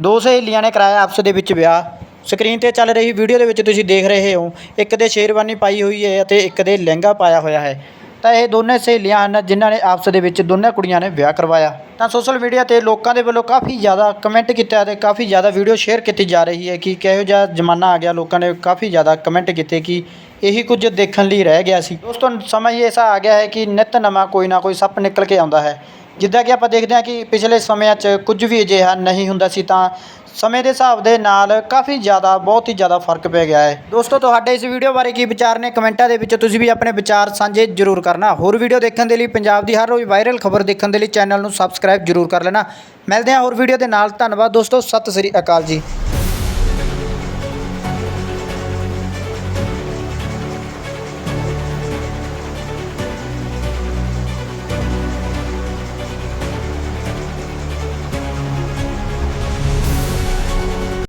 ਦੋ ਸਹੇਲੀਆਂ ਨੇ ਕਰਾਇਆ ਆਪਸ ਦੇ ਵਿੱਚ ਵਿਆਹ। ਸਕਰੀਨ ਤੇ ਚੱਲ ਰਹੀ ਵੀਡੀਓ ਦੇ ਵਿੱਚ ਤੁਸੀਂ ਦੇਖ ਰਹੇ ਹੋ, ਇੱਕ ਦੇ ਸ਼ੇਰਵਾਨੀ ਪਾਈ ਹੋਈ ਹੈ ਅਤੇ ਇੱਕ ਦੇ ਲਹਿੰਗਾ ਪਾਇਆ ਹੋਇਆ ਹੈ। ਤਾਂ ਇਹ ਦੋਨੇ ਸਹੇਲੀਆਂ ਹਨ ਜਿਨ੍ਹਾਂ ਨੇ ਆਪਸ ਦੇ ਵਿੱਚ ਦੋਨੇ ਕੁੜੀਆਂ ਨੇ ਵਿਆਹ ਕਰਵਾਇਆ। ਤਾਂ ਸੋਸ਼ਲ ਮੀਡੀਆ ਤੇ ਲੋਕਾਂ ਦੇ ਵੱਲੋਂ ਕਾਫੀ ਜ਼ਿਆਦਾ ਕਮੈਂਟ ਕੀਤਾ ਅਤੇ ਕਾਫੀ ਜ਼ਿਆਦਾ ਵੀਡੀਓ ਸ਼ੇਅਰ ਕੀਤੀ ਜਾ ਰਹੀ ਹੈ ਕਿ ਕਿਹੋ ਜਿਹਾ ਜ਼ਮਾਨਾ ਆ ਗਿਆ। ਲੋਕਾਂ ਨੇ ਕਾਫੀ ਜ਼ਿਆਦਾ ਕਮੈਂਟ ਕੀਤੇ ਕਿ ਇਹੀ ਕੁਝ ਦੇਖਣ ਲਈ ਰਹਿ ਗਿਆ ਸੀ। ਦੋਸਤੋ, ਸਮਾਂ ਹੀ ਐਸਾ ਆ ਗਿਆ ਹੈ ਕਿ ਨਿੱਤ ਨਵਾਂ ਕੋਈ ਨਾ ਕੋਈ ਸੱਪ ਨਿਕਲ ਕੇ ਆਉਂਦਾ ਹੈ। ਜਿੱਦਾਂ ਕਿ ਆਪਾਂ ਦੇਖਦੇ ਹਾਂ ਕਿ ਪਿਛਲੇ ਸਮਿਆਂ 'ਚ ਕੁਝ ਵੀ ਅਜਿਹਾ ਨਹੀਂ ਹੁੰਦਾ ਸੀ ਤਾਂ ਸਮੇਂ ਦੇ ਹਿਸਾਬ ਦੇ ਨਾਲ ਕਾਫੀ ਜ਼ਿਆਦਾ, ਬਹੁਤ ਹੀ ਜ਼ਿਆਦਾ ਫ਼ਰਕ ਪੈ ਗਿਆ ਹੈ। ਦੋਸਤੋ, ਤੁਹਾਡੇ ਇਸ ਵੀਡੀਓ ਬਾਰੇ ਕੀ ਵਿਚਾਰ ਨੇ? ਕਮੈਂਟਾਂ ਦੇ ਵਿੱਚ ਤੁਸੀਂ ਵੀ ਆਪਣੇ ਵਿਚਾਰ ਸਾਂਝੇ ਜ਼ਰੂਰ ਕਰਨਾ। ਹੋਰ ਵੀਡੀਓ ਦੇਖਣ ਦੇ ਲਈ ਪੰਜਾਬ ਦੀ ਹਰ ਰੋਜ਼ ਵਾਇਰਲ ਖਬਰ ਦੇਖਣ ਦੇ ਲਈ ਚੈਨਲ ਨੂੰ ਸਬਸਕ੍ਰਾਈਬ ਜ਼ਰੂਰ ਕਰ ਲੈਣਾ। ਮਿਲਦੇ ਹਾਂ ਹੋਰ ਵੀਡੀਓ ਦੇ ਨਾਲ। ਧੰਨਵਾਦ ਦੋਸਤੋ, ਸਤਿ ਸ੍ਰੀ ਅਕਾਲ ਜੀ।